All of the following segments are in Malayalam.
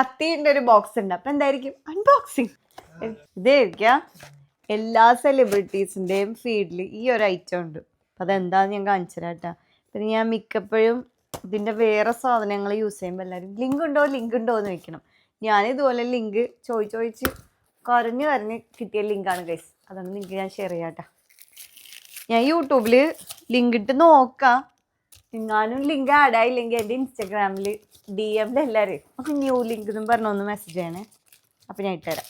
കത്തിന്റെ ഒരു ബോക്സ് ഉണ്ട്. അപ്പൊ എന്തായിരിക്കും? അൺബോക്സിങ് ഇതായിരിക്കാം എല്ലാ സെലിബ്രിറ്റീസിന്റെയും ഫീൽഡിൽ ഈ ഒരു ഐറ്റം ഉണ്ട്. അപ്പൊ അതെന്താന്ന് ഞാൻ കാണിച്ചു തരാട്ടാ പിന്നെ ഞാൻ മിക്കപ്പോഴും ഇതിന്റെ വേറെ സാധനങ്ങൾ യൂസ് ചെയ്യുമ്പോൾ എല്ലാവരും ലിങ്ക് ഉണ്ടോ? ലിങ്ക് ഉണ്ടോ? എന്ന് വെക്കണം ഞാൻ ഇതുപോലെ ലിങ്ക് ചോദിച്ച് ചോദിച്ച് കുറഞ്ഞ് കരഞ്ഞ് കിട്ടിയ ലിങ്കാണ് ഗൈസ് അതാണ് നിങ്ങൾക്ക് ഞാൻ ഷെയർ ചെയ്യാട്ടാ ഞാൻ യൂട്യൂബിൽ ലിങ്ക് ഇട്ട് നോക്കാം. എങ്ങാനും ലിങ്ക് ആഡ് ആയില്ലെങ്കിൽ എന്റെ ഇൻസ്റ്റാഗ്രാമിൽ ഡി എമ്മിൽ എല്ലാവരും നമുക്ക് ന്യൂ ലിങ്ക് എന്നും പറഞ്ഞ ഒന്ന് മെസ്സേജ് ചെയ്യണേ. അപ്പം ഞാൻ ഇട്ടുതരാം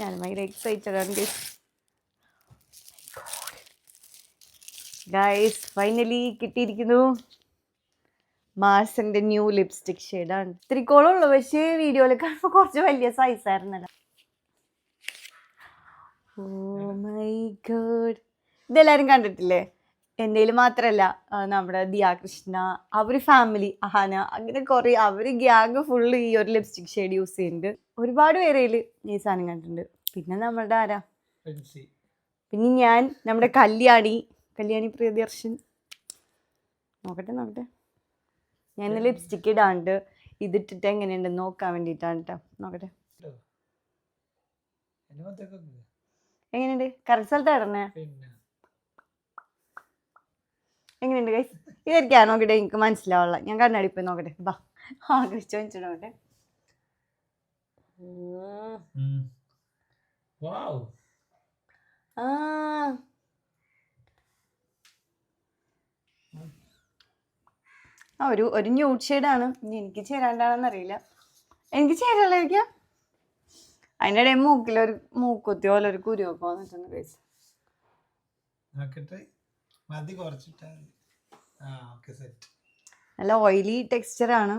ഞാൻ ഭയങ്കര എക്സൈറ്റഡ് ആണ് ഗൈസ് ഗൈസ് ഫൈനലി കിട്ടിയിരിക്കുന്നു. മാർസിന്റെ ന്യൂ ലിപ്സ്റ്റിക് ഷെയ്ഡാണ് ഇത്തിരിക്കോളം ഉള്ളു. പക്ഷേ വീഡിയോയിൽ കാണുമ്പോൾ കുറച്ച് വലിയ സൈസ് ആയിരുന്നല്ലോ ഓ മൈ ഗോഡ് ഇതെല്ലാവരും കണ്ടിട്ടില്ലേ? എന്റെ മാത്രമല്ല നമ്മുടെ ദിയ കൃഷ്ണ അവർ ഫാമിലി അഹാന അങ്ങനെ കുറേ അവർ ഗ്യാങ് ഫുള്ള് ഈ ഒരു ലിപ്സ്റ്റിക് ഷെയ്ഡ് യൂസ് ചെയ്യുന്നുണ്ട് ഒരുപാട് പേരയിൽ ഈ സാധനം കണ്ടിട്ടുണ്ട്. പിന്നെ നമ്മളുടെ ആരാ? പിന്നെ ഞാൻ നമ്മുടെ കല്യാണി കല്യാണി പ്രിയദർശൻ. നോക്കട്ടെ നോക്കട്ടെ. ഞാൻ ലിപ്സ്റ്റിക്ക് ഇടാണ്ട് ഇതിട്ടിട്ട് എങ്ങനെയുണ്ട് നോക്കാൻ വേണ്ടിയിട്ടാണ് കേട്ടോ നോക്കട്ടെ. എങ്ങനെയുണ്ട്? കറക്റ്റ് സ്ഥലത്ത് ഇടണേ? എങ്ങനെയുണ്ട് ഗൈസ് ഇതായിരിക്കാം നോക്കട്ടെ എനിക്ക് മനസ്സിലാവുള്ള. ഞാൻ കണ്ണാടി പോയി നോക്കട്ടെ. ബാ ആഗ്രഹിച്ചു വെച്ചിട്ട് നോക്കട്ടെ ആ. ആ ഒരു ഒരു ന്യൂഡ് ഷെയ്ഡാണ് ഇനി എനിക്ക് ചേരാണ്ടാണെന്ന് അറിയില്ല. എനിക്ക് ചേരാനായിരിക്കാം അതിന്റെ ഇടയിൽ മൂക്കിലൊരു മൂക്കുത്തി പോലെ ഒരു കുരുവൊക്കെ വന്നിട്ടുണ്ട് കഴിച്ചു നോക്കട്ടെ മതി കുറച്ചിട്ടാ ആ ഓക്കെ സെറ്റ് നല്ല ഓയിലി ടെക്സ്ചർ ആണ്.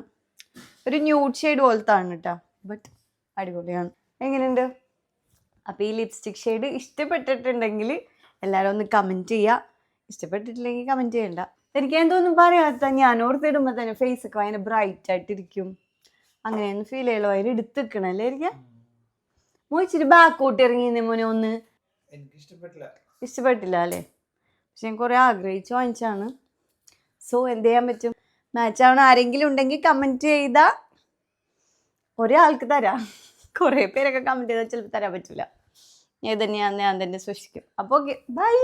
ഒരു ന്യൂഡ് ഷെയ്ഡ് പോലത്തെ ആണ് കേട്ടോ ബട്ട് അടിപൊളിയാണ്. എങ്ങനെയുണ്ട്? അപ്പോൾ ഈ ലിപ്സ്റ്റിക് ഷെയ്ഡ് ഇഷ്ടപ്പെട്ടിട്ടുണ്ടെങ്കിൽ എല്ലാവരും ഒന്ന് കമന്റ് ചെയ്യുക ഇഷ്ടപ്പെട്ടിട്ടില്ലെങ്കിൽ കമന്റ് ചെയ്യണ്ട. എനിക്ക് എന്തോന്നും പറയാത്ത ഞാൻ ഓർത്തിടുമ്പോൾ തന്നെ ഫേസ് ഒക്കെ ഭയങ്കര ബ്രൈറ്റ് ആയിട്ടിരിക്കും. അങ്ങനെയൊന്നും ഫീൽ ചെയ്യലോ അതിന് എടുത്തിക്കണല്ലേ എനിക്ക്? മോയിച്ചിട്ട് ബാക്കോട്ട് ഇറങ്ങി മോനെ ഒന്ന്. ഇഷ്ടപ്പെട്ടില്ല അല്ലേ? പക്ഷെ ഞാൻ കുറേ ആഗ്രഹിച്ച് വാങ്ങിച്ചാണ് സോ എന്ത് ചെയ്യാൻ പറ്റും? മാച്ച് ആവണ ആരെങ്കിലും ഉണ്ടെങ്കിൽ കമന്റ് ചെയ്താൽ ഒരാൾക്ക് തരാം. കുറേ പേരൊക്കെ കമന്റ് ചെയ്താൽ ചിലപ്പോൾ തരാൻ പറ്റില്ല ഏത് ഞാൻ തന്നെ സൂക്ഷിക്കും. അപ്പോൾ ഓക്കെ ബൈ